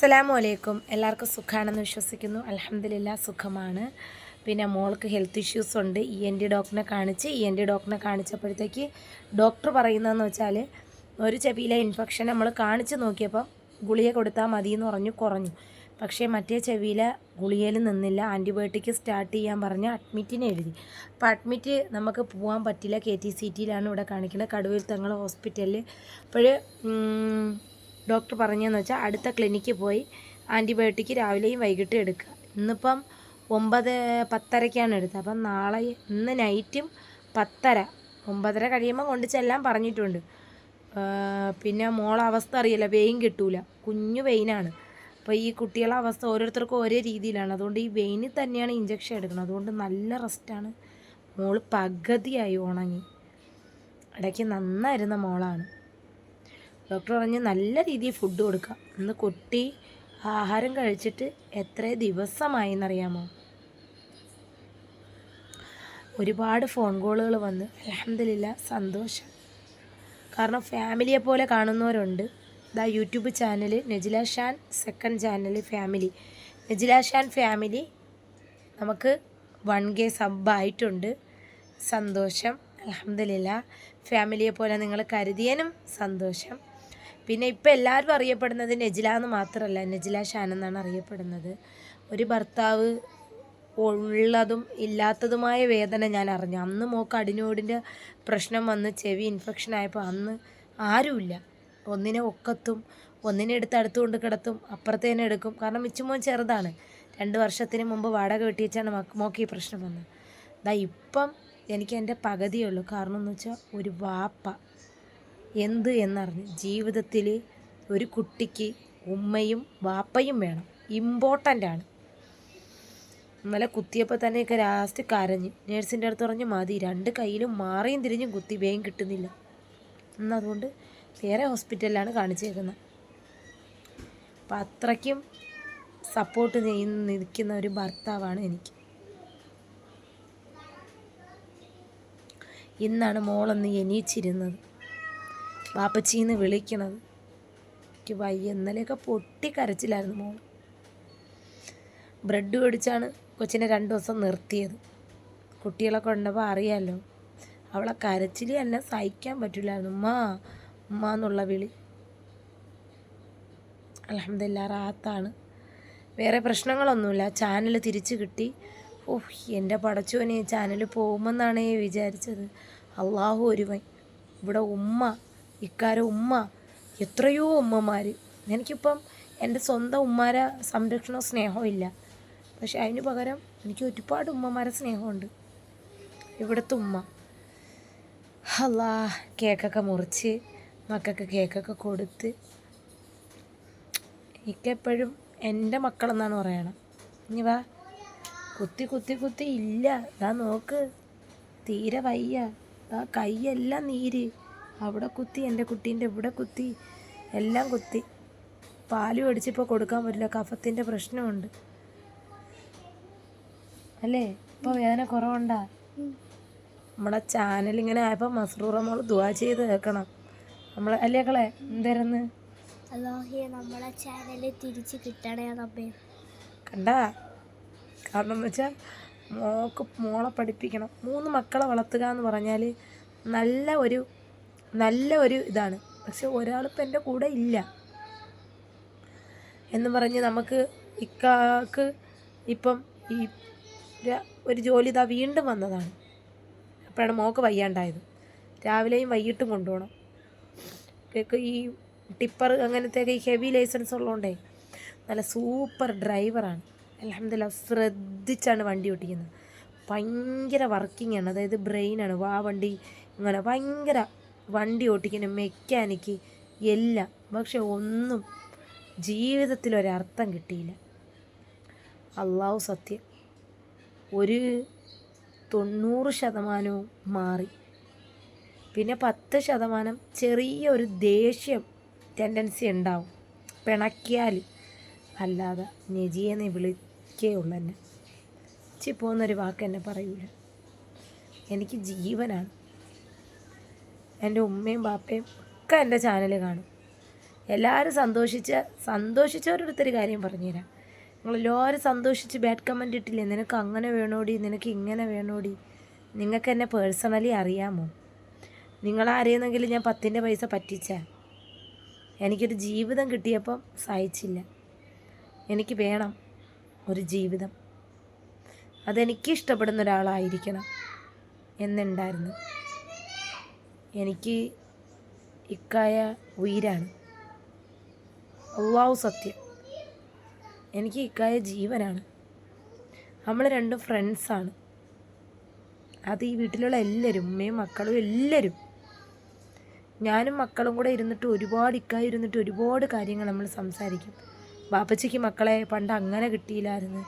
അസ്സലാമു അലൈക്കും എല്ലാവർക്കും സുഖമാണെന്ന് വിശ്വസിക്കുന്നു. അലഹമില്ല സുഖമാണ്. പിന്നെ മോൾക്ക് ഹെൽത്ത് ഇഷ്യൂസ് ഉണ്ട്. ഇ എൻ ഡി ഡോക്ടറിനെ കാണിച്ച് ഇ എൻ ഡി ഡോക്ടറിനെ കാണിച്ചപ്പോഴത്തേക്ക് ഡോക്ടർ പറയുന്നതെന്ന് വെച്ചാൽ ഒരു ചെവിയിലെ ഇൻഫെക്ഷൻ നമ്മൾ കാണിച്ച് നോക്കിയപ്പോൾ ഗുളിക കൊടുത്താൽ മതി എന്ന് പറഞ്ഞു കുറഞ്ഞു. പക്ഷേ മറ്റേ ചെവിയിലെ ഗുളികയിൽ നിന്നില്ല. ആന്റിബയോട്ടിക് സ്റ്റാർട്ട് ചെയ്യാൻ പറഞ്ഞ് അഡ്മിറ്റിന് എഴുതി. അപ്പോൾ അഡ്മിറ്റ് നമുക്ക് പോകാൻ പറ്റില്ല. കെ ടി സി ടിയിലാണ് ഇവിടെ കാണിക്കുന്നത്. കടുവിൽ തങ്ങൾ ഹോസ്പിറ്റലിൽ. അപ്പോൾ ഡോക്ടർ പറഞ്ഞതെന്ന് വെച്ചാൽ അടുത്ത ക്ലിനിക്കിൽ പോയി ആന്റിബയോട്ടിക് രാവിലെയും വൈകിട്ടും എടുക്കുക. ഇന്നിപ്പം ഒമ്പത് പത്തരയ്ക്കാണ് എടുത്തത്. അപ്പം നാളെ ഇന്ന് നൈറ്റും പത്തര. ഒമ്പതര കഴിയുമ്പോൾ കൊണ്ട് ചെല്ലാൻ പറഞ്ഞിട്ടുണ്ട്. പിന്നെ മോളെ അവസ്ഥ അറിയില്ല. വെയിൻ കിട്ടൂല. കുഞ്ഞു വെയിനാണ്. അപ്പോൾ ഈ കുട്ടികളെ അവസ്ഥ ഓരോരുത്തർക്കും ഓരോ രീതിയിലാണ്. അതുകൊണ്ട് ഈ വെയിനിൽ തന്നെയാണ് ഇഞ്ചക്ഷൻ എടുക്കുന്നത്. അതുകൊണ്ട് നല്ല റെസ്റ്റാണ്. മോൾ പകുതിയായി ഉണങ്ങി. ഇടയ്ക്ക് നന്നായിരുന്ന മോളാണ്. ഡോക്ടർ പറഞ്ഞ് നല്ല രീതിയിൽ ഫുഡ് കൊടുക്കുക ഇന്ന് കുട്ടി ആഹാരം കഴിച്ചിട്ട് എത്ര ദിവസമായി എന്നറിയാമോ ഒരുപാട് ഫോൺ കോളുകൾ വന്ന്. അലഹമില്ല സന്തോഷം. കാരണം ഫാമിലിയെ പോലെ കാണുന്നവരുണ്ട്. ഇതാ YouTube channel Najila Shan second channel family Najila Shan family നമുക്ക് വൺ കെ സബ്ബായിട്ടുണ്ട് സന്തോഷം. അലഹമില്ല ഫാമിലിയെ പോലെ നിങ്ങൾ കരുതിയനും സന്തോഷം. പിന്നെ ഇപ്പം എല്ലാവരും അറിയപ്പെടുന്നത് നജില എന്ന് മാത്രമല്ല നജില ഷാൻ എന്നാണ് അറിയപ്പെടുന്നത്. ഒരു ഭർത്താവ് ഉള്ളതും ഇല്ലാത്തതുമായ വേദന ഞാൻ അറിഞ്ഞു. അന്ന് മോക്ക് അടിനോടിന്റെ പ്രശ്നം വന്ന് ചെവി ഇൻഫെക്ഷൻ ആയപ്പോൾ അന്ന് ആരുമില്ല ഒന്നിനെ ഒക്കത്തും ഒന്നിനെ എടുത്ത് അടുത്തുകൊണ്ട് കിടത്തും അപ്പുറത്തേനെ എടുക്കും. കാരണം മിച്ചുമോൻ ചെറുതാണ്. രണ്ട് വർഷത്തിന് മുമ്പ് വാടക വെട്ടിയച്ചാണ് മോക്ക് ഈ പ്രശ്നം വന്നത്. ദാ ഇപ്പം എനിക്ക് എന്റെ പകുതിയുള്ളൂ കാരണം എന്ന് വെച്ചാൽ ഒരു വാപ്പ. എന്ത് എന്നറിഞ്ഞ് ജീവിതത്തിൽ ഒരു കുട്ടിക്ക് ഉമ്മയും വാപ്പയും വേണം. ഇമ്പോർട്ടന്റ് ആണ്. ഇന്നലെ കുത്തിയപ്പോൾ തന്നെയൊക്കെ ലാസ്റ്റ് കരഞ്ഞ്. നേഴ്സിന്റെ അടുത്ത് പറഞ്ഞ് മതി. രണ്ട് കയ്യിലും മാറിയും തിരിഞ്ഞും കുത്തി വേഗം കിട്ടുന്നില്ല. എന്നതുകൊണ്ട് വേറെ ഹോസ്പിറ്റലിലാണ് കാണിച്ചേക്കുന്നത് അപ്പം അത്രയ്ക്കും സപ്പോർട്ട് ചെയ്യുന്ന നിൽക്കുന്ന ഒരു ഭർത്താവാണ് എനിക്ക്. ഇന്നാണ് മോളൊന്ന് എണീച്ചിരുന്നത്. വാപ്പച്ചീന്ന് വിളിക്കണത്. എനിക്ക് വയ്യ ഇന്നലെയൊക്കെ പൊട്ടി കരച്ചിലായിരുന്നു മോൾ ബ്രെഡ് മേടിച്ചാണ് കൊച്ചിനെ രണ്ട് ദിവസം നിർത്തിയത്. കുട്ടികളെ കൊണ്ടപ്പോൾ അറിയാമല്ലോ അവളെ കരച്ചിലി എന്നെ സഹിക്കാൻ പറ്റില്ലായിരുന്നു. ഉമ്മ ഉമ്മ എന്നുള്ള വിളി. അലഹമില്ല റാത്താണ്. വേറെ പ്രശ്നങ്ങളൊന്നുമില്ല. ചാനൽ തിരിച്ചു കിട്ടി. ഓഹ് എന്റെ പടച്ചോനെ ചാനൽ പോകുമെന്നാണ് വിചാരിച്ചത്. അള്ളാഹു ഒരുവൻ. ഇവിടെ ഉമ്മ ഇക്കാരം ഉമ്മ എത്രയോ ഉമ്മമാർ എനിക്കിപ്പം എന്റെ സ്വന്തം ഉമ്മാരെ സംരക്ഷണവും സ്നേഹവും ഇല്ല. പക്ഷെ അതിന് പകരം എനിക്ക് ഒരുപാട് ഉമ്മമാരെ സ്നേഹമുണ്ട്. ഇവിടുത്തെ ഉമ്മ. അല്ലാ കേക്കൊക്കെ മുറിച്ച് മക്കൾക്ക് കേക്കൊക്കെ കൊടുത്ത് എനിക്കെപ്പോഴും എന്റെ മക്കളെന്നാണ് പറയണം ഇനി വാ. കുത്തി കുത്തി കുത്തി ഇല്ല. ഇതാ നോക്ക്. തീരെ വയ്യ. ആ കൈയെല്ലാം നീര്. അവിടെ കുത്തി എന്റെ കുട്ടീന്റെ ഇവിടെ കുത്തി എല്ലാം കുത്തി. പാൽ മേടിച്ചിപ്പോൾ കൊടുക്കാൻ പറ്റില്ല കഫത്തിന്റെ പ്രശ്നമുണ്ട്. അല്ലേ? ഇപ്പോൾ വേദന കുറവുണ്ടാ? നമ്മളെ ചാനൽ ഇങ്ങനെ ആയപ്പോൾ മസ്റൂറ മോൾ ദുവാ ചെയ്ത് കേൾക്കണം നമ്മളെ അല്ലേ കളെ എന്തായിരുന്നു നമ്മളെ ചാനൽ തിരിച്ച് കിട്ടണേ റബ്ബേ. കണ്ടാ? കാരണം എന്ന് വെച്ചാൽ മോക്ക് മോളെ പഠിപ്പിക്കണം. മൂന്ന് മക്കളെ വളർത്തുക എന്ന് പറഞ്ഞാൽ നല്ല ഒരു നല്ല ഒരു ഇതാണ്. പക്ഷെ ഒരാളിപ്പോൾ എന്റെ കൂടെ ഇല്ല. എന്ന് പറഞ്ഞ് നമുക്ക് ഇക്കാക്ക് ഇപ്പം ഈ ഒരു ജോലി ഇതാ വീണ്ടും വന്നതാണ്. അപ്പോഴാണ് മോക്ക് വയ്യാണ്ടായത്. രാവിലെയും വൈകിട്ടും കൊണ്ടുപോകണം. ഈ ടിപ്പർ അങ്ങനത്തെയൊക്കെ ഈ ഹെവി ലൈസൻസ് ഉള്ളതുകൊണ്ടേ നല്ല സൂപ്പർ ഡ്രൈവറാണ്. അലഹമില്ല ശ്രദ്ധിച്ചാണ് വണ്ടി ഓട്ടിക്കുന്നത്. ഭയങ്കര വർക്കിംഗ് ആണ് അതായത് ബ്രെയിനാണ്. വാ വണ്ടി ഇങ്ങനെ ഭയങ്കര വണ്ടി ഓടിക്കുന്ന മെക്കാനിക്ക് എല്ലാം. പക്ഷെ ഒന്നും ജീവിതത്തിൽ ഒരർത്ഥം കിട്ടിയില്ല. അള്ളാഹു സത്യം ഒരു തൊണ്ണൂറ് ശതമാനവും മാറി. പിന്നെ പത്ത് ശതമാനം ചെറിയ ഒരു ദേഷ്യം ടെൻഡൻസി ഉണ്ടാവും. പിണക്കിയാൽ അല്ലാതെ നെജിയെന്നെ വിളിക്കേ ഉള്ളൂ എന്നെ. ചിപ്പോന്നൊരു വാക്ക് എന്നെ പറയൂല. എനിക്ക് ജീവനാണ്. എന്റെ ഉമ്മയും ബാപ്പയും ഒക്കെ എന്റെ ചാനൽ കാണും. എല്ലാവരും സന്തോഷിച്ച സന്തോഷിച്ചവരോടൊത്തൊരു കാര്യം പറഞ്ഞുതരാം. നിങ്ങളെല്ലാവരും സന്തോഷിച്ച് ബാഡ് കമന്റ് ഇട്ടില്ലേ? നിനക്ക് അങ്ങനെ വേണോടി? നിനക്ക് ഇങ്ങനെ വേണോടി? നിങ്ങൾക്ക് എന്നെ പേഴ്സണലി അറിയാമോ? നിങ്ങളാരെയെന്നെങ്കിലും ഞാൻ പത്തിന്റെ പൈസ പറ്റിച്ച. എനിക്കൊരു ജീവിതം കിട്ടിയപ്പം സഹിച്ചില്ല. എനിക്ക് വേണം ഒരു ജീവിതം. അതെനിക്ക് ഇഷ്ടപ്പെടുന്ന ഒരാളായിരിക്കണം എന്നുണ്ടായിരുന്നു. എനിക്ക് ഇക്കായ ഉയിരാണ്. അള്ളാഹു സത്യം. എനിക്ക് ഇക്കായ ജീവനാണ്. നമ്മൾ രണ്ടും ഫ്രണ്ട്സാണ് അത് ഈ വീട്ടിലുള്ള എല്ലാവരും ഉമ്മയും മക്കളും എല്ലാവരും ഞാനും മക്കളും കൂടെ ഇരുന്നിട്ട് ഒരുപാട് ഇക്കായി ഇരുന്നിട്ട് ഒരുപാട് കാര്യങ്ങൾ നമ്മൾ സംസാരിക്കും. ബാപ്പച്ചിക്ക് മക്കളെ പണ്ട് അങ്ങനെ കിട്ടിയില്ലായിരുന്നു.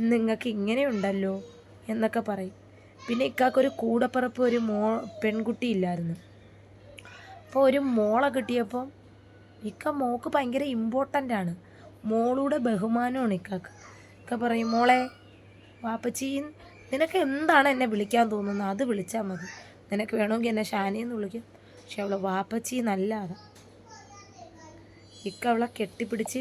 നിങ്ങൾക്ക് ഇങ്ങനെയുണ്ടല്ലോ എന്നൊക്കെ പറയും. പിന്നെ ഇക്കാക്കൊരു കൂടപ്പിറപ്പ് ഒരു മോ പെൺകുട്ടി ഇല്ലായിരുന്നു. അപ്പോൾ ഒരു മോളെ കിട്ടിയപ്പം ഇക്ക മോക്ക് ഭയങ്കര ഇമ്പോർട്ടന്റ് ആണ്. മോളുടെ ബഹുമാനമാണ് ഇക്കാക്ക്. ഇക്ക പറയും മോളെ വാപ്പച്ചി നിനക്ക് എന്താണ് എന്നെ വിളിക്കാൻ തോന്നുന്നത്? അത് വിളിച്ചാൽ മതി. നിനക്ക് വേണമെങ്കിൽ എന്നെ ഷാനിയെന്ന് വിളിക്കും. പക്ഷെ അവളെ വാപ്പച്ചി നല്ലതാണ് ഇക്ക അവളെ കെട്ടിപ്പിടിച്ച്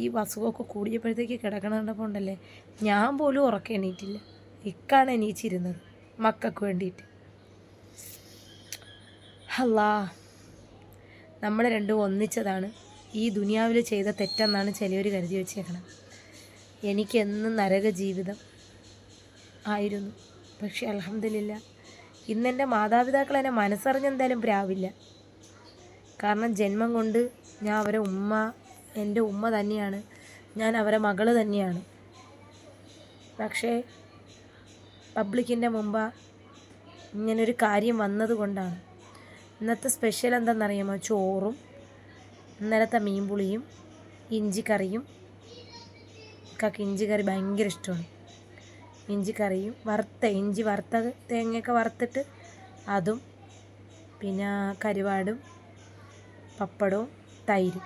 ഈ അസുഖമൊക്കെ കൂടിയപ്പോഴത്തേക്ക് കിടക്കണ കണ്ടപ്പോൾ ഉണ്ടല്ലേ ഞാൻ പോലും ഉറക്കം എണീറ്റില്ല. ഇക്കാണ് എണീച്ചിരുന്നത് മക്കൾക്ക് വേണ്ടിയിട്ട്. അല്ലാ നമ്മൾ രണ്ടും ഒന്നിച്ചതാണ്. ഈ ദുനിയാവിൽ ചെയ്ത തെറ്റെന്നാണ് ചിലവർ കരുതി വെച്ചേക്കണം. എനിക്കെന്നും നരക ജീവിതം ആയിരുന്നു. പക്ഷെ അലഹമില്ല ഇന്നെന്റെ മാതാപിതാക്കൾ എന്നെ മനസ്സറിഞ്ഞെന്തായാലും പ്രാവില്ല. കാരണം ജന്മം കൊണ്ട് ഞാൻ അവരെ ഉമ്മ എന്റെ ഉമ്മ തന്നെയാണ്. ഞാൻ അവരെ മകൾ തന്നെയാണ്. പക്ഷേ പബ്ലിക്കിന്റെ മുമ്പ് ഇങ്ങനൊരു കാര്യം വന്നതുകൊണ്ടാണ്. ഇന്നത്തെ സ്പെഷ്യൽ എന്താണെന്നറിയാമോ? ചോറും ഇന്നലത്തെ മീൻപുളിയും ഇഞ്ചിക്കറിയും. കാക്ക് ഇഞ്ചിക്കറി ഭയങ്കര ഇഷ്ടമാണ്. ഇഞ്ചിക്കറിയും വറുത്ത ഇഞ്ചി വറുത്ത തേങ്ങയൊക്കെ വറുത്തിട്ട് അതും പിന്നെ കരുവാടും പപ്പടവും തൈരും.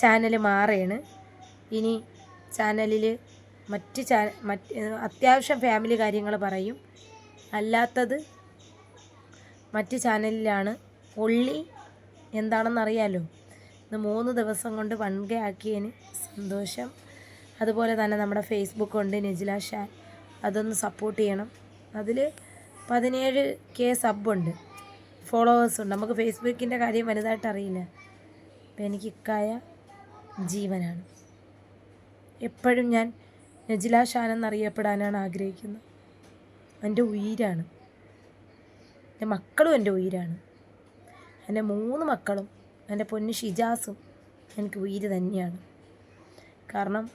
ചാനൽ മാറുകയാണ് ഇനി ചാനലിൽ മറ്റ് ചാ മറ്റ് അത്യാവശ്യം ഫാമിലി കാര്യങ്ങൾ പറയും. അല്ലാത്തത് മറ്റ് ചാനലിലാണ്. ഒള്ളി എന്താണെന്ന് അറിയാലോ ഇന്ന് മൂന്ന് ദിവസം കൊണ്ട് വൺകയാക്കിയതിന് സന്തോഷം. അതുപോലെ തന്നെ നമ്മുടെ ഫേസ്ബുക്ക് ഉണ്ട് നെജില ഷാൻ അതൊന്ന് സപ്പോർട്ട് ചെയ്യണം. അതിൽ പതിനേഴ് കെ സബുണ്ട് ഫോളോവേഴ്സ് ഉണ്ട്. നമുക്ക് ഫേസ്ബുക്കിന്റെ കാര്യം വലുതായിട്ട് അറിയില്ല. അപ്പം എനിക്ക് ഇക്കായ ജീവനാണ്. എപ്പോഴും ഞാൻ നജില ഷാൻ എന്നറിയപ്പെടാനാണ് ആഗ്രഹിക്കുന്നത്. എന്റെ ഉയിരാണ്. എന്റെ മക്കളും എന്റെ ഉയിരാണ്. എന്റെ മൂന്ന് മക്കളും എന്റെ പൊന്ന് ഷിജാസും എനിക്ക് ഉയിര് തന്നെയാണ്. കാരണം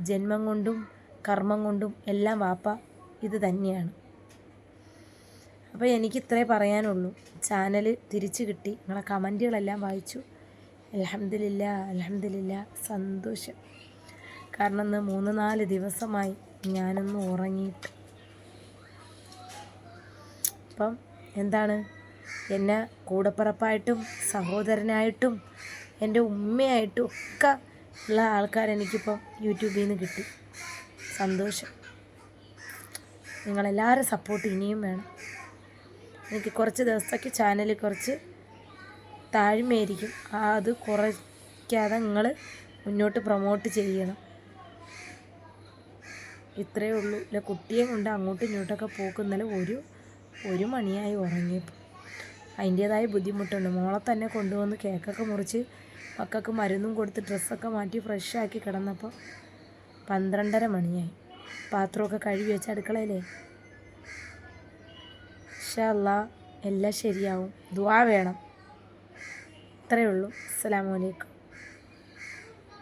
ജന്മം കൊണ്ടും കർമ്മം കൊണ്ടും എല്ലാം വാപ്പ ഇത് തന്നെയാണ്. അപ്പോൾ എനിക്ക് ഇത്രേ പറയാനുള്ളൂ. ചാനൽ തിരിച്ചു കിട്ടി. നിങ്ങളെ കമന്റുകളെല്ലാം വായിച്ചു. അലഹമില്ല അലഹമില്ല സന്തോഷം. കാരണം ഇന്ന് മൂന്ന് നാല് ദിവസമായി ഞാനൊന്ന് ഉറങ്ങിയിട്ട്. അപ്പം എന്താണ്? എന്നെ കൂടപ്പിറപ്പായിട്ടും സഹോദരനായിട്ടും എന്റെ ഉമ്മയായിട്ടും ഒക്കെ ഉള്ള ആൾക്കാരെനിക്കിപ്പം യൂട്യൂബിൽ നിന്ന് കിട്ടി. സന്തോഷം. നിങ്ങളെല്ലാവരും സപ്പോർട്ട് ഇനിയും വേണം. എനിക്ക് കുറച്ച് ദിവസത്തേക്ക് ചാനൽ കുറച്ച് താഴ്മയായിരിക്കും. അത് കുറയ്ക്കാതെ നിങ്ങൾ മുന്നോട്ട് പ്രൊമോട്ട് ചെയ്യണം. ഇത്രയേ ഉള്ളൂ. ഇല്ല കുട്ടിയെ കൊണ്ട് അങ്ങോട്ടും ഇങ്ങോട്ടൊക്കെ പോക്ക് ഒരു ഒരു മണിയായി ഉറങ്ങിയപ്പോൾ അതിന്റേതായ ബുദ്ധിമുട്ടുണ്ട്. മോളെ തന്നെ കൊണ്ടുവന്ന് കേക്കൊക്കെ മുറിച്ച് മക്കൾക്ക് മരുന്നും കൊടുത്ത് ഡ്രസ്സൊക്കെ മാറ്റി ഫ്രഷാക്കി കിടന്നപ്പോൾ പന്ത്രണ്ടര മണിയായി. പാത്രമൊക്കെ കഴുകി വെച്ച് അടുക്കളയിലേ. ഷല്ല എല്ലാം ശരിയാവും. ദുവാ വേണം. ഇത്രയേ ഉള്ളൂ. അസ്സലാമു അലൈക്കും.